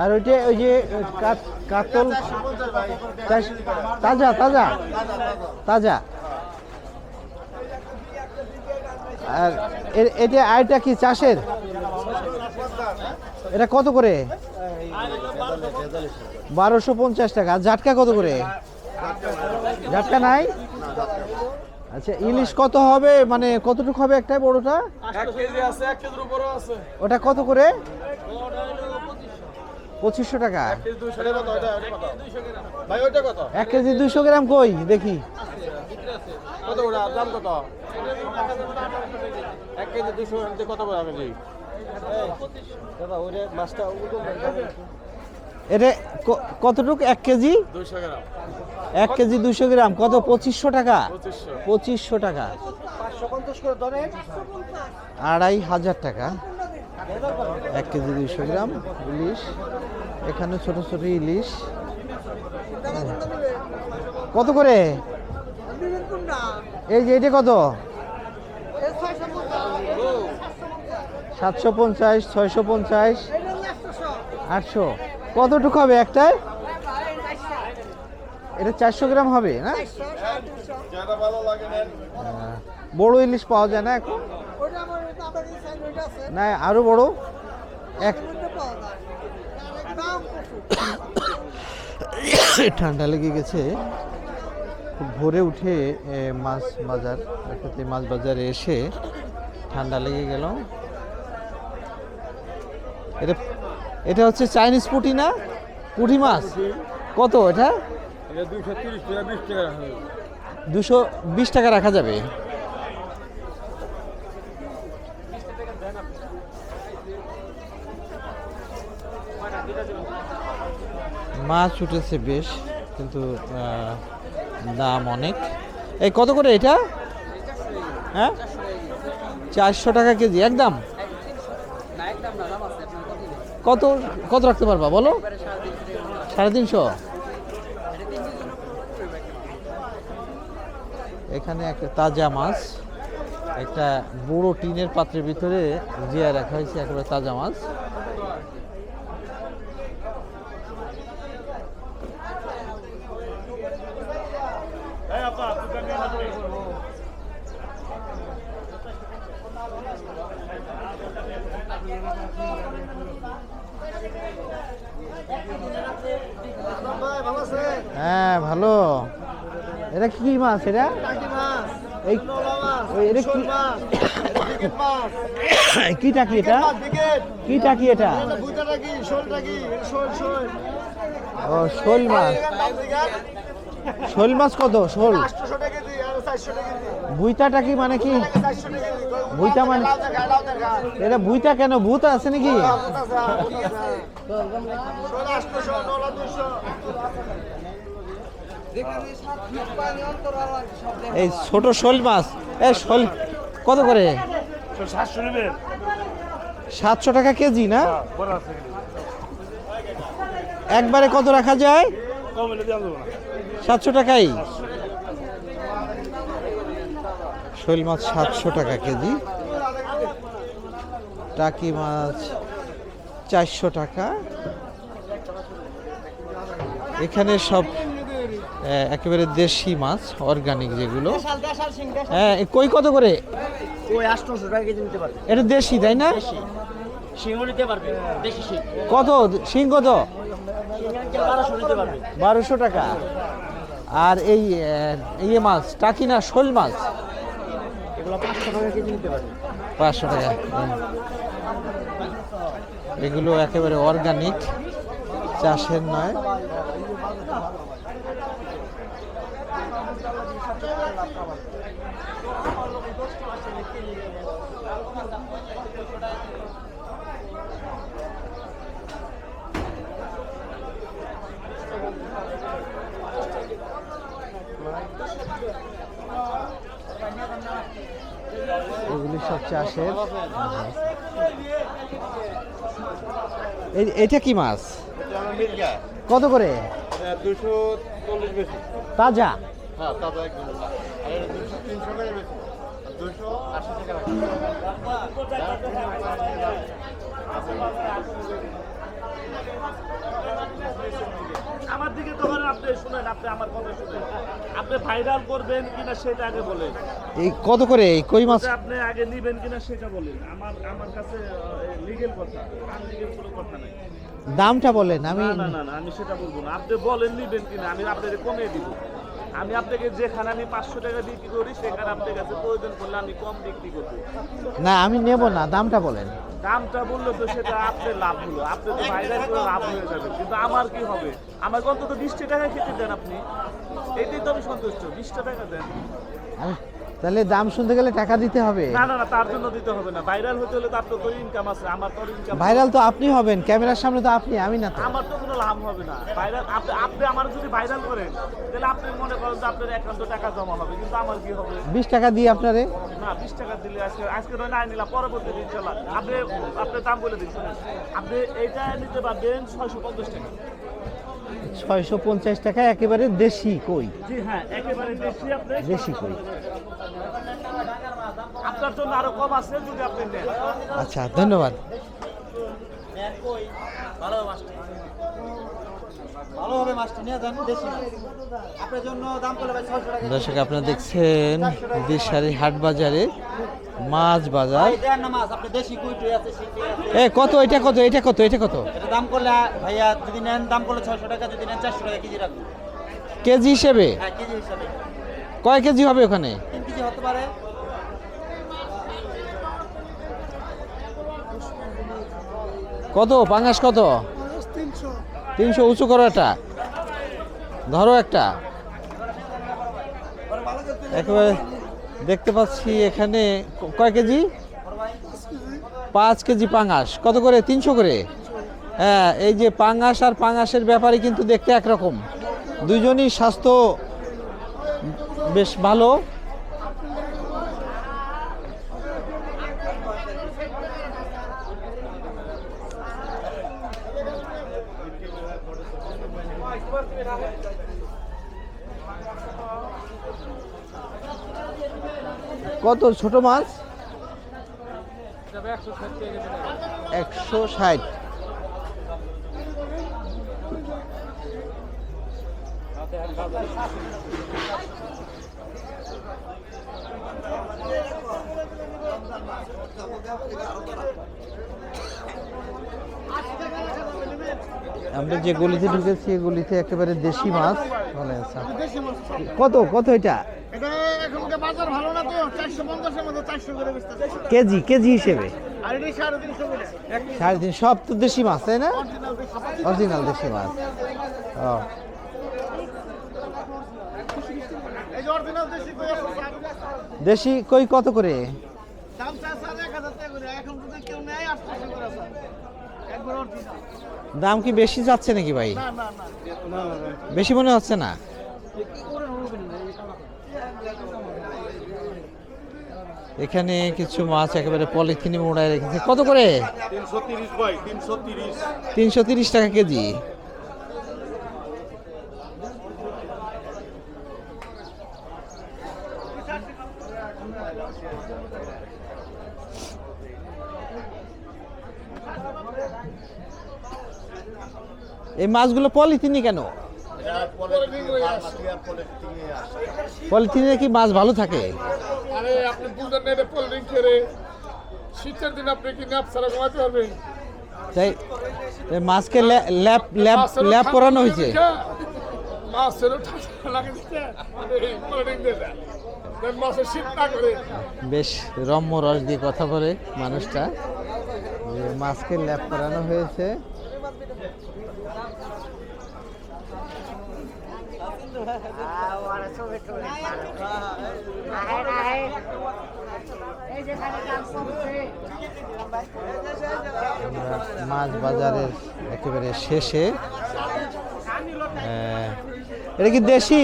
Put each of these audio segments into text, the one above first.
আর ওইটা ওই যে কাতল তাজা তাজা তাজা। আর এটা আয়টা কি চাষের? এটা কত করে? বারোশো পঞ্চাশ টাকা। জাটকা কত করে? জাটকা নাই? আচ্ছা ইলিশ কত হবে? মানে কতটুকু হবে একটা বড়টা? এক কেজি আছে এক কেজির উপরও আছে। ওটা কত করে? পঁচিশশো টাকা। এক কেজি দুশো গ্রাম কই? দেখি। কত এটা ক- কতটুকু? এক কেজি? এক কেজি দুশো গ্রাম। কত? পঁচিশশো টাকা? পঁচিশশো। টাকা। আড়াই হাজার টাকা। এক কেজি দুইশো গ্রাম ইলিশ। এখানে ছোট ছোট ইলিশ। কত করে? এই যে এটা কত? সাতশো পঞ্চাশ ছয়শো পঞ্চাশ আটশো। কতটুকু হবে একটায়? এটা চারশো গ্রাম হবে না? আহ, বড় ইলিশ পাওয়া যায় না এখন? না আরও বড়? এক ঠান্ডা লেগে গেছে। ভোরে উঠে মাছ বাজার মাছ বাজারে এসে ঠান্ডা লেগে গেল এটা এটা হচ্ছে চাইনিজ পুঁটি না? পুঁটি মাছ। কত এটা? দুশো বিশ টাকা রাখা যাবে। মাছ উঠেছে বেশ কিন্তু দাম অনেক। এই কত করে এটা? হ্যাঁ? চারশো টাকা কেজি একদম? কত কত রাখতে পারবা, বলো? সাড়ে তিনশো? এখানে একটা তাজা মাছ, একটা বড় টিনের পাত্রের ভিতরে জিয়া রাখা হয়েছে, একেবারে তাজা মাছ। ভালো আছে হ্যাঁ ভালো। এটা কি মাছ এটা? কি টাকি এটা? কি টাকি এটা? ও, শোল মাছ। শোল মাছ কত? শোল। বুইতা কি মানে কি? বুইতা মানে এটা বুইতা কেন? ভূত আছে নাকি? এই ছোট শোল মাছ। এই শোল, কত করে? সাতশো টাকা কেজি, না? একবারে কত রাখা যায়? সাতশো টাকাই। শোল মাছ সাতশো টাকা কেজি। টাকি মাছ চারশো টাকা। এখানে সব একেবারে দেশি মাছ অর্গানিক যেগুলো। হ্যাঁ কই কত করে? এটা দেশি তাই না? কত? শিং কত? বারোশো টাকা। আর এই ইয়ে মাছ টাকি না শোল মাছ? পাঁচশো টাকা হুম। এগুলো একেবারে অর্গানিক চাষের নয় এগুলি সব চাষের এটা কি মাছ? কত করে? তাজা? হ্যাঁ তাজা একদম আর এটা দুশো তিনশো করে বেশি দুশো আশি টাকা রাখি আপনি আমার কথা শুনেন। আপনি ভাইরাল করবেন কিনা সেটা আগে বলেন। এই কত করে? এই কই মাছ? আপনি আগে নিবেন কিনা সেটা বলেন। আমার আমার কাছে লিগেল কথা। আনলিগেল কোনো কথা নাই। দামটা বলেন আমি না না না না আমি সেটা বলব না। আপনি বলেন নিবেন কিনা আমি আপনাকে কমিয়ে দিব। আমি আপনাকে যেখানে আমি পাঁচশো টাকা বিক্রি করি সেখানে আপনার কাছে প্রয়োজন করলে আমি কম বিক্রি করব। না আমি নেব না দামটা বলেন। দামটা বললে তো সেটা আপনার লাভ হলো। আপনি তো বাইরে করে লাভ হয়ে যাবে। কিন্তু আমার কি হবে? আমার অন্তত বিশটা টাকা খেতে দেন আপনি। এটাই তো আমি সন্তুষ্ট। বিশটা টাকা দেন। তাহলে দাম শুনতে গেলে টাকা দিতে হবে। না না না তার জন্য দিতে হবে না। ভাইরাল হতে হলে তো আপনার তো ইনকাম আছে আমার তো ইনকাম ভাইরাল তো আপনি হবেন ক্যামেরার সামনে তো আপনি আমি না তো। আমার তো কোনো লাভ হবে না। ভাইরাল আপনি আপনি আমার যদি ভাইরাল করেন তাহলে আপনি মনে করেন যে আপনার একান্ত টাকা জমা হবে কিন্তু আমার কি হবে? বিশ টাকা দিয়ে আপনারে? না বিশ টাকা দিলে আজকে আজকে নয় না নিলাম পরবর্তী দিন আপনি আপনার দাম বলে দিন আপনি এইটা নিতে পারবেন ছয়শো পঞ্চাশ টাকা। ছয়শো পঞ্চাশ টাকা একেবারে দেশি কই? জি হ্যাঁ একেবারে বেশি আপনি। দেশি কই? আপনার জন্য আরও কম আছে যদি আপনি নেন। আচ্ছা ধন্যবাদ। ভালো হবে মাছটা নিয়ে যান দেশি মাছ। আপনার জন্য দাম করলে ভাই ছয়শো টাকা। দর্শক আপনারা দেখছেন দিশারি হাট বাজারে মাছ বাজার। এ কত? এটা কত? এটা কত? এটা কত? দাম করলে ভাইয়া যদি নেন দাম করলে ছয়শো টাকা যদি নেন চারশো টাকা কেজি রাখবেন কেজি হিসেবে? হ্যাঁ কয় কেজি হবে ওখানে? তিন কেজি হতে পারে। কত? পাঙ্গাস কত? তিনশো। উঁচু করো একটা ধরো একটা। একেবারে দেখতে পাচ্ছি এখানে কয় কেজি? পাঁচ কেজি পাঙ্গাস কত করে? তিনশো করে? হ্যাঁ এই যে পাঙ্গাস আর পাঙ্গাসের ব্যাপারে কিন্তু দেখতে একরকম। দুজনই স্বাস্থ্য বেশ ভালো। কত? ছোট মাছ? একশো ষাট। আমরা যে গলিতে ঢুকেছি গলিতে একেবারে দেশি মাছ। ভালো আছে কত? কত এটা? কেজি কেজি হিসেবে? সাড়ে তিন সব তো দেশি মাছ তাই না? অরিজিনাল দেশি মাছ। ও। দেশি কই কত করে? দাম কি বেশি যাচ্ছে নাকি ভাই? বেশি মনে হচ্ছে না? এখানে কিছু মাছ একেবারে পলিথিনে মোড়ায় রেখেছে। কত করে? তিনশো তিরিশ টাকা কেজি। এই মাছগুলো পলিথিনে কেন? পলিথিনে কি মাছ ভালো থাকে? আরে আপনি বুঝলেন না এটা পোল্ডিং করে শীতের দিন আপনি কি ন্যাপ ছাড়া ঘুমাতে পারবেন? তাই মাছকে ল্যাপ ল্যাপ ল্যাপ লাগে হয়েছে। মাছেরও ঠান্ডা লাগে বেশ রম্য রস দিয়ে কথা বলে মানুষটা। মাছকে ল্যাপ করানো হয়েছে। মাছ বাজারের একেবারে শেষে এটা কি দেশি?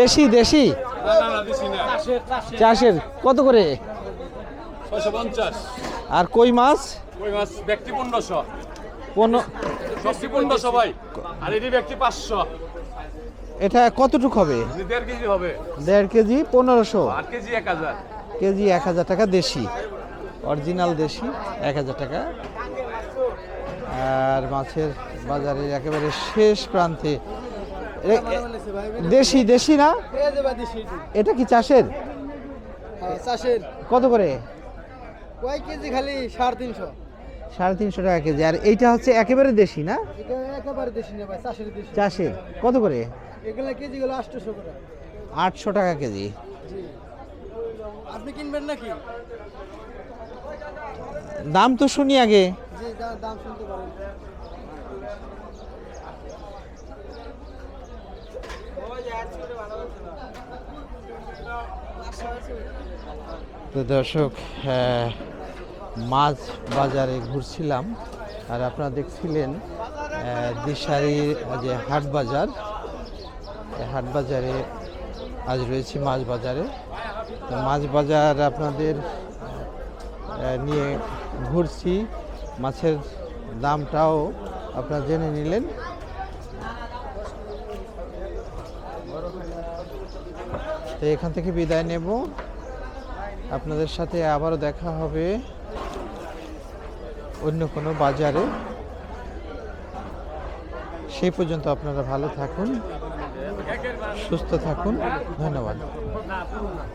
দেশি দেশি? চাষের কত করে? আর কই মাছ? ওই মাছ ব্যক্তি পনেরোশো। পনেরো ভাই। আর এটি ব্যক্তি পাঁচশো। এটা কতটুক হবে? দেড় কেজি হবে। দেড় কেজি পনেরোশো। কেজি এক হাজার। কেজি এক হাজার টাকা দেশি। অরিজিনাল দেশি এক হাজার টাকা। আর মাছের বাজারের একেবারে শেষ প্রান্তে। দেশি দেশি না? এটা কি চাষের? চাষের। কত করে? কয় কেজি খালি? সাড়ে তিনশো। সাড়ে তিনশো টাকা কেজি। আর এইটা হচ্ছে একেবারে দেশি না? এটা একেবারে দেশি না ভাই চাষের দেশি। চাষের। কত করে? এগুলো কেজি গুলো আটশোশো করে। আটশো টাকা কেজি। আপনি কিনবেন নাকি? দাম তো শুনি আগে। জি দাম শুনতে পারেন। তো দর্শক মাছ বাজারে ঘুরছিলাম আর আপনারা দেখছিলেন দিশারির যে হাট বাজার হাট বাজারে আজ রয়েছে মাছ বাজারে। তো মাছ বাজার আপনাদের নিয়ে ঘুরছি। মাছের দামটাও আপনারা জেনে নিলেন। তো এখান থেকে বিদায় নেব। আপনাদের সাথে আবারও দেখা হবে অন্য কোনো বাজারে। সেই পর্যন্ত আপনারা ভালো থাকুন। সুস্থ থাকুন। ধন্যবাদ।